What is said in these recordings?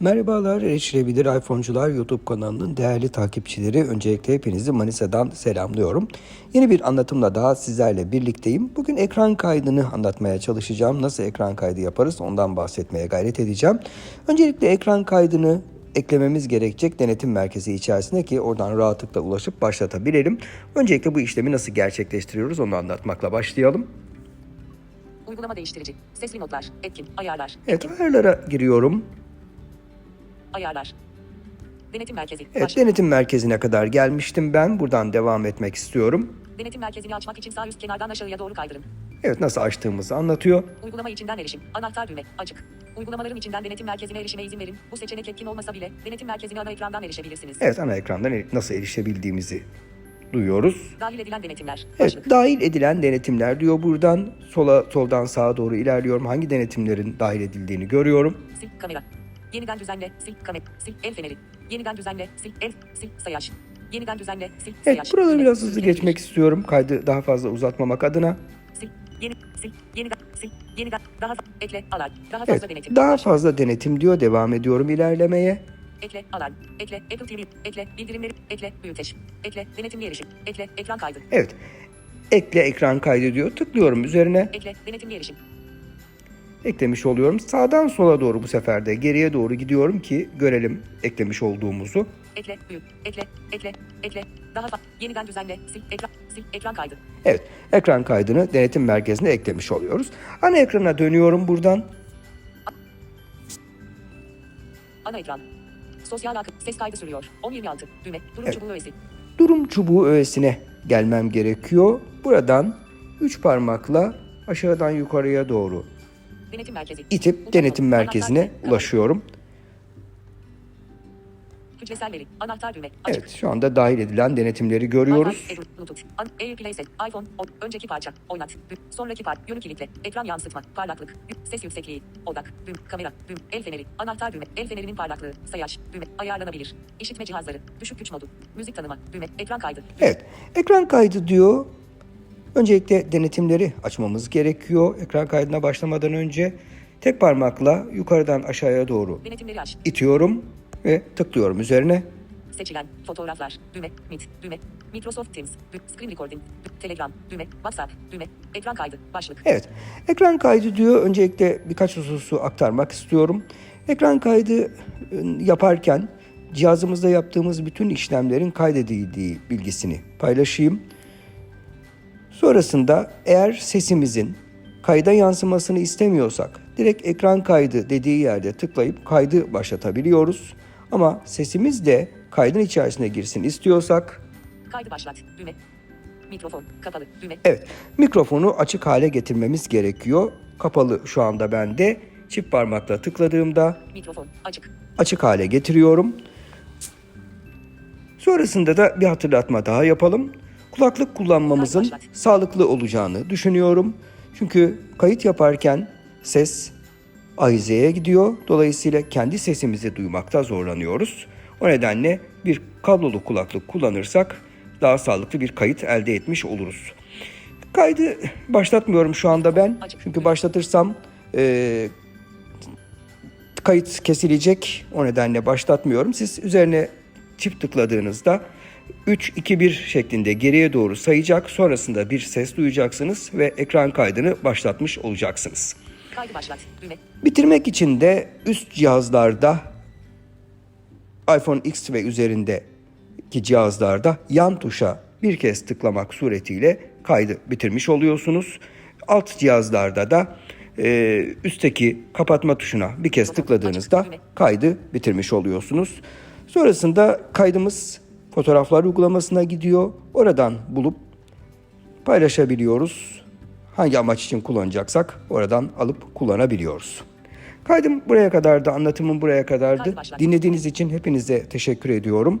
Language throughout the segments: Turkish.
Merhabalar Erişilebilir iPhone'cular YouTube kanalının değerli takipçileri. Öncelikle hepinizi Manisa'dan selamlıyorum. Yeni bir anlatımla daha sizlerle birlikteyim. Bugün ekran kaydını anlatmaya çalışacağım. Nasıl ekran kaydı yaparız ondan bahsetmeye gayret edeceğim. Öncelikle ekran kaydını eklememiz gerekecek denetim merkezi içerisinde ki oradan rahatlıkla ulaşıp başlatabilelim. Öncelikle bu işlemi nasıl gerçekleştiriyoruz onu anlatmakla başlayalım. Uygulama değiştirici. Sesli notlar. Etkin. Ayarlar. Evet ayarlara giriyorum. Ayarlar. Denetim merkezi. Evet Baş- denetim merkezine kadar gelmiştim ben. Buradan devam etmek istiyorum. Denetim merkezini açmak için sağ üst kenardan aşağıya doğru kaydırın. Evet nasıl açtığımızı anlatıyor. Uygulama içinden erişim. Anahtar düğme. Açık. Uygulamaların içinden denetim merkezine erişime izin verin. Bu seçenek etkin olmasa bile denetim merkezine ana ekrandan erişebilirsiniz. Evet ana ekrandan er- nasıl erişebildiğimizi duyuyoruz. Dahil edilen denetimler. Evet Başlık. dahil edilen denetimler diyor buradan sola soldan sağa doğru ilerliyorum. Hangi denetimlerin dahil edildiğini görüyorum. Sil kamera. Yeniden düzenle. Sil kamera. Sil el feneri. Yeniden düzenle. Sil el. Sil sayaç. Yeniden düzenle. Sil Evet sayaç. buraları biraz hızlı geçmek istiyorum. Kaydı daha fazla uzatmamak adına. Sil. Yeni. Sil. Yeniden. Sil. Yeniden. Daha fa- ekle. Alarm. Daha fazla Evet denetim. daha fazla denetim diyor. Devam ediyorum ilerlemeye. Ekle alarm. Ekle Apple TV. Ekle bildirimleri. Ekle büyüteç. Ekle denetimli erişim. Ekle ekran kaydı. Evet ekle ekran kaydı diyor. Tıklıyorum üzerine. Ekle denetimli erişim. Eklemiş oluyorum. Sağdan sola doğru bu sefer de geriye doğru gidiyorum ki görelim eklemiş olduğumuzu. Ekle büyük. Ekle ekle ekle. Daha fa- yeniden düzenle. Sil ekran. Sil ekran kaydı. Evet, ekran kaydını denetim merkezine eklemiş oluyoruz. Ana ekrana dönüyorum buradan. Ana ekran. Sosyal akım. Ses kaydı sürüyor. 1026. Düğme. Durum Evet. çubuğu öğesi. Durum çubuğu öğesine gelmem gerekiyor. Buradan 3 parmakla aşağıdan yukarıya doğru Denetim merkezi. itip denetim merkezine ulaşıyorum. Hücresel veri. Anahtar düğme. Açık. Evet, şu anda dahil edilen denetimleri görüyoruz. İPhone, önceki parça, oynat, sonraki parça, yönü kilitle, ekran yansıtma, parlaklık, ses yüksekliği, odak, düğüm, kamera, düğüm, el feneri, anahtar düğme, el fenerinin parlaklığı, sayaç, düğme, ayarlanabilir, işitme cihazları, düşük güç modu, müzik tanıma, düğme, ekran kaydı, Evet, ekran kaydı diyor. Öncelikle denetimleri açmamız gerekiyor. Ekran kaydına başlamadan önce tek parmakla yukarıdan aşağıya doğru denetimleri aç, itiyorum ve tıklıyorum üzerine. seçilen, fotoğraflar, düğme, Meet, düğme, Microsoft Teams, düğme, Screen Recording, Telegram, düğme, WhatsApp, düğme, ekran kaydı, başlık, Evet, ekran kaydı diyor. Öncelikle birkaç hususu aktarmak istiyorum. Ekran kaydı e, yaparken cihazımızda yaptığımız bütün işlemlerin kaydedildiği bilgisini paylaşayım. Sonrasında eğer sesimizin kayda yansımasını istemiyorsak direkt ekran kaydı dediği yerde tıklayıp kaydı başlatabiliyoruz. Ama sesimiz de kaydın içerisine girsin istiyorsak kaydı başlat, düğme, mikrofon, kapalı, düğme, Evet, mikrofonu açık hale getirmemiz gerekiyor. Kapalı şu anda bende. Çift parmakla tıkladığımda mikrofon, açık, açık hale getiriyorum. Sonrasında da bir hatırlatma daha yapalım. Kulaklık kullanmamızın sağlıklı olacağını düşünüyorum. Çünkü kayıt yaparken ses ahizeye gidiyor. Dolayısıyla kendi sesimizi duymakta zorlanıyoruz. O nedenle bir kablolu kulaklık kullanırsak daha sağlıklı bir kayıt elde etmiş oluruz. Kaydı başlatmıyorum şu anda ben. Çünkü başlatırsam eee kayıt kesilecek. O nedenle başlatmıyorum. Siz üzerine çift tıkladığınızda 3 2 1 şeklinde geriye doğru sayacak. Sonrasında bir ses duyacaksınız ve ekran kaydını başlatmış olacaksınız. kaydı başlat, düğme, Bitirmek için de üst cihazlarda iPhone X ve üzerindeki cihazlarda yan tuşa bir kez tıklamak suretiyle kaydı bitirmiş oluyorsunuz. Alt cihazlarda da e, üstteki kapatma tuşuna bir kez tıkladığınızda kaydı bitirmiş oluyorsunuz. Sonrasında kaydımız fotoğraflar uygulamasına gidiyor. Oradan bulup paylaşabiliyoruz. Hangi amaç için kullanacaksak oradan alıp kullanabiliyoruz. Kaydım buraya kadardı, anlatımım buraya kadardı. Dinlediğiniz için hepinize teşekkür ediyorum.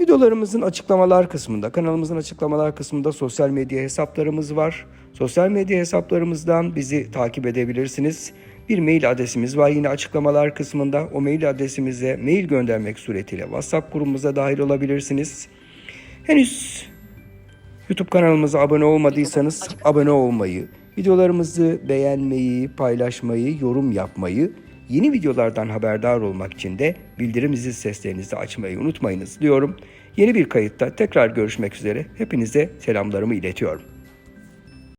Videolarımızın açıklamalar kısmında, kanalımızın açıklamalar kısmında sosyal medya hesaplarımız var. Sosyal medya hesaplarımızdan bizi takip edebilirsiniz. Bir mail adresimiz var yine açıklamalar kısmında. O mail adresimize mail göndermek suretiyle WhatsApp grubumuza dahil olabilirsiniz. Henüz YouTube kanalımıza abone olmadıysanız abone olmayı, videolarımızı beğenmeyi, paylaşmayı, yorum yapmayı Yeni videolardan haberdar olmak için de bildirim zil seslerinizi açmayı unutmayınız diyorum. Yeni bir kayıtta tekrar görüşmek üzere. Hepinize selamlarımı iletiyorum.